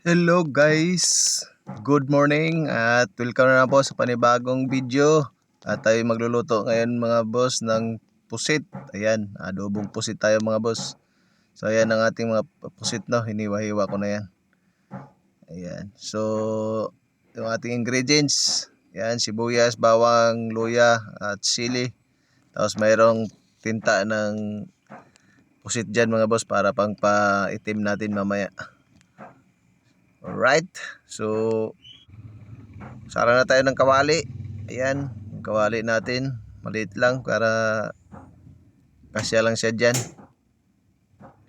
Hello guys! Good morning at welcome na naman po sa panibagong video. At tayo magluluto ngayon mga boss ng pusit. Ayan, adobong pusit tayo mga boss. So ayan ang ating mga pusit no, hiniwa-hiwa ko na yan. Ayan, so yung ating ingredients. Ayan, sibuyas, bawang, luya at sili. Tapos mayroong tinta ng pusit dyan mga boss para pang paitim natin mamaya. Alright. So, sara na tayo ng kawali. Ayan. Yung kawali natin. Maliit lang para kasya lang siya dyan.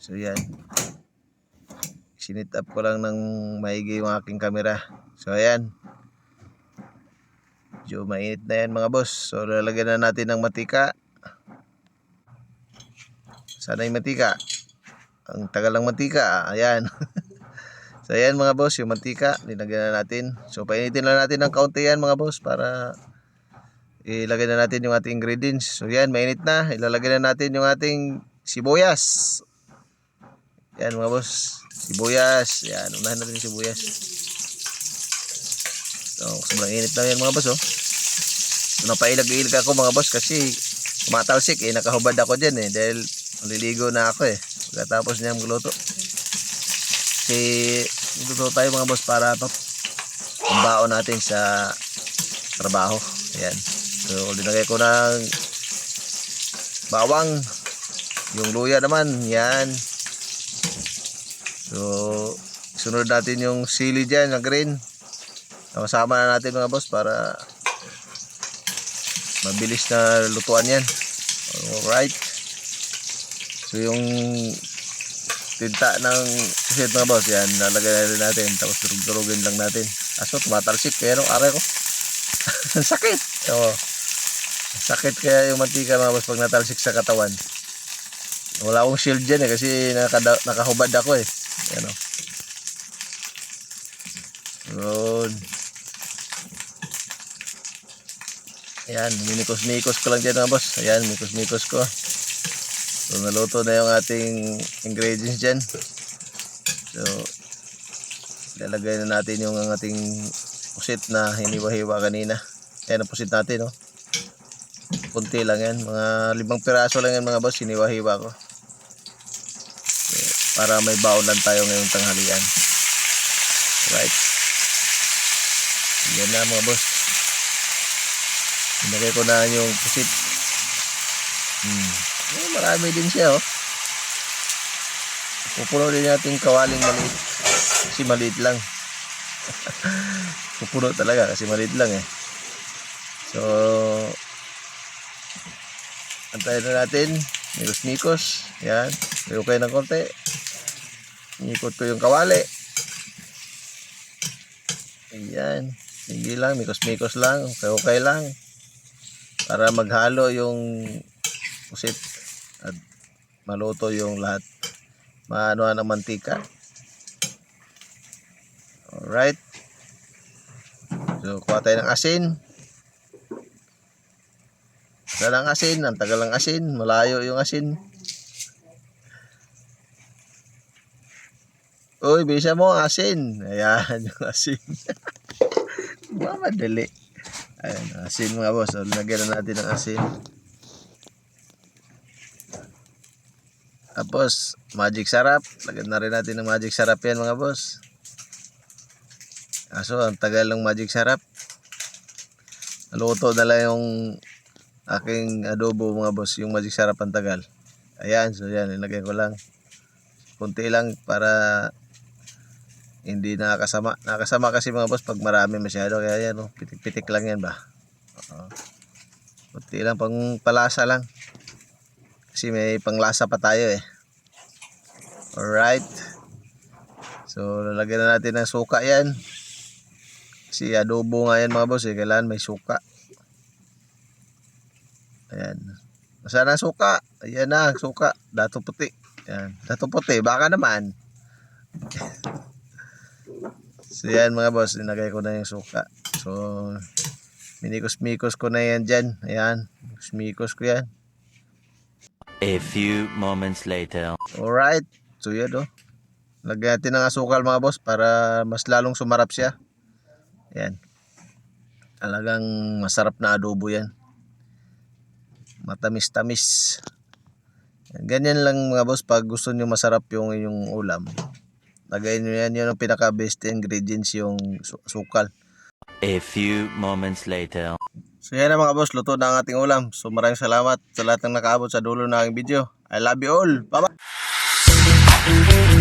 So, yan. Sinit up ko lang ng maigi yung aking camera. So, ayan. Medyo mainit na yan mga boss. So, lalagyan na natin ng matika. Sana yung matika. Ang tagal ng mantika. Ayan. So ayan mga boss, yung mantika, linagyan na natin. So painitin lang natin ng kaunti yan mga boss para ilagay na natin yung ating ingredients. So yan, mainit na. Ilalagay na natin yung ating sibuyas. Yan mga boss, sibuyas. Yan, unahin natin yung sibuyas. So sobrang init lang yan mga boss oh. So napailag-ilag ako mga boss kasi tumatalsik eh, nakahubad ako dyan eh dahil maliligo na ako eh. Pagkatapos niya magluto. Kasi Dito tayo mga boss para pambaon natin sa trabaho. Ayan. So, linagay ko ng bawang. Yung luya naman. Yan. So, sunod natin yung sili dyan na green. Kasama na natin mga boss para mabilis na lutuan yan. Alright. So, yung tinta ng pusit mga boss yan lalagay na natin tapos durug-durugin lang natin aso tumatalsik pero aray ko ang sakit oo sakit kaya yung mantika mga boss pag natalsik sa katawan wala akong shield dyan eh kasi nakada, nakahubad ako eh yan o Good. Ayan, minikos-mikos ko lang dyan mga boss. Ayan, mikos-mikos ko. So, naluto na yung ating ingredients dyan. So, lalagay na natin yung ang ating pusit na hiniwa-hiwa kanina. Ayan ang pusit natin, no? Kunti lang yan. Mga limang piraso lang yan mga boss, hiniwa-hiwa ko. So, para may baon lang tayo ngayong tanghalian. Right. Yan na mga boss. Inagay ko na yung pusit. Hmm. Eh, marami din siya, oh. Pupuno din natin kawaling maliit. Kasi maliit lang. Pupuno talaga kasi maliit lang, eh. So, antayin na natin. Mikos-mikos. Yan. Tayo kayo ng konti. Inikot ko yung kawali. Ayan. Hindi lang. Mikos-mikos lang. Okay-okay lang. Para maghalo yung pusit at maluto yung lahat maano ng mantika. Alright. So kuha tayo ng asin. Ng asin ang tagal ng asin malayo yung asin. Uy bisa mo asin. Ayan yung asin. Mamadali ayan asin mga boss. So, lagyan na natin ng asin Tapos, magic sarap. Lagyan na rin natin ng magic sarap yan mga boss. Aso, ang tagal ng magic sarap. Naluto na lang yung aking adobo mga boss. Yung magic sarap ang tagal. Ayan, so yan, ilagay ko lang. Kunti lang para hindi nakakasama. Nakakasama kasi mga boss pag marami masyado. Kaya yan, oh, pitik-pitik lang yan ba. Oo. Kunti lang, pang palasa lang. Kasi may panglasa pa tayo eh. Alright. So, lalagyan na natin ng suka yan. Kasi adobo nga yan mga boss eh. Kailangan may suka. Ayan. Ang suka? Ayan na, suka. Dato puti. Ayan. Dato puti. Baka naman. so, yan mga boss. Inagay ko na yung suka. So, minikos-mikos ko na yan dyan. Ayan. Mikos ko yan. A few moments later. Alright. So yan oh. Lagyan natin ng asukal mga boss para mas lalong sumarap siya. Yan. Talagang masarap na adobo yan. Matamis-tamis. Ganyan lang mga boss pag gusto nyo masarap yung inyong ulam. Lagay nyo yan, yun ang pinaka best ingredients yung su- sukal. A few moments later. So yan na mga boss, luto na ang ating ulam. So maraming salamat sa lahat ng nakaabot sa dulo ng aking video. I love you all. Bye-bye!